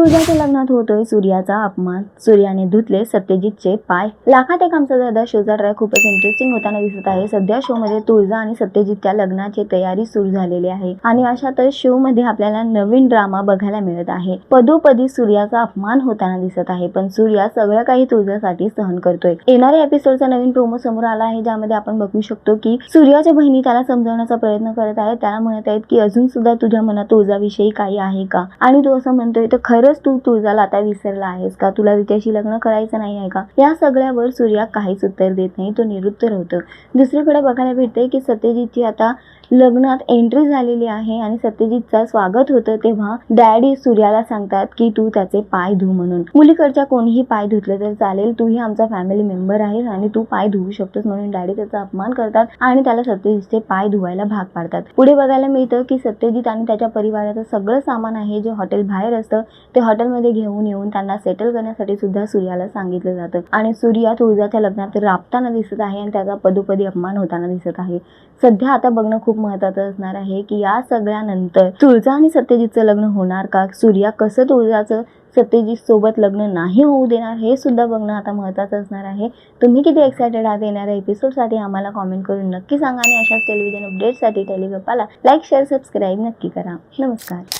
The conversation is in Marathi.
तुळजाच्या लग्नात होतोय सूर्याचा अपमान. सूर्याने धुतले सत्यजितचे पाय. लाखात एक आमचा दादा शोचा ट्रॅक खूपच इंटरेस्टिंग होताना दिसत आहे. सध्या शो मध्ये तुळजा आणि सत्यजितच्या लग्नाची तयारी सुरू झालेली आहे. आणि अशातच शो मध्ये आपल्याला नवीन ड्रामा बघायला मिळत आहे. पदोपदी सूर्याचा अपमान होताना दिसत आहे पण सूर्या सगळं काही तुळजासाठी सहन करतोय. येणाऱ्या एपिसोडचा नवीन प्रोमो समोर आला आहे ज्यामध्ये आपण बघू शकतो की सूर्याच्या बहिणी त्याला समजवण्याचा प्रयत्न करत आहेत. त्याला म्हणत आहेत की अजून सुद्धा तुझ्या मनात तुळजाविषयी काही आहे का? आणि तू असं म्हणतोय तर खरंच तू तुळजाला आता विसरला आहेस का? तुला तिच्याशी लग्न करायचं नाही आहे का? या सगळ्यावर सूर्या काहीच उत्तर देत नाही. तो निरुत्तर होतो. दुसरीकडे बघायला भेटते की सत्यजितची आता लग्नात एंट्री झालेली आहे आणि सत्यजितचा स्वागत होतं तेव्हा डॅडी सूर्याला सांगतात की तू त्याचे पाय धु म्हणून. मुलीकडच्या कोणीही पाय धुतलं तर चालेल तूही आमचा फॅमिली मेंबर आहेस आणि तू पाय धुवू शकतोस म्हणून डॅडी त्याचा अपमान करतात आणि त्याला सत्यजितचे पाय धुवायला भाग पाडतात. पुढे बघायला मिळतं की सत्यजित आणि त्याच्या परिवाराचं सगळं सामान आहे जे हॉटेल बाहेर असतं ते हॉटेलमध्ये घेऊन येऊन त्यांना सेटल करण्यासाठी सुद्धा सूर्याला सांगितलं जातं. आणि सूर्या तुळजाच्या लग्नात राबताना दिसत आहे आणि त्याचा पदोपदी अपमान होताना दिसत आहे. सध्या आता बघणं खूप महत्वाचं असणार आहे की या सगळ्यानंतर तुळजा आणि सत्यजितचं लग्न होणार का? सूर्या कसं तुळजाचं सत्यजित सोबत लग्न नाही होऊ देणार हे सुद्धा बघणं आता महत्त्वाचं असणार आहे. तुम्ही किती एक्सायटेड आहात येणाऱ्या एपिसोडसाठी आम्हाला कॉमेंट करून नक्की सांगा आणि अशाच टेलिव्हिजन अपडेटसाठी टेलिगप्पाला लाईक शेअर सबस्क्राईब नक्की करा. नमस्कार.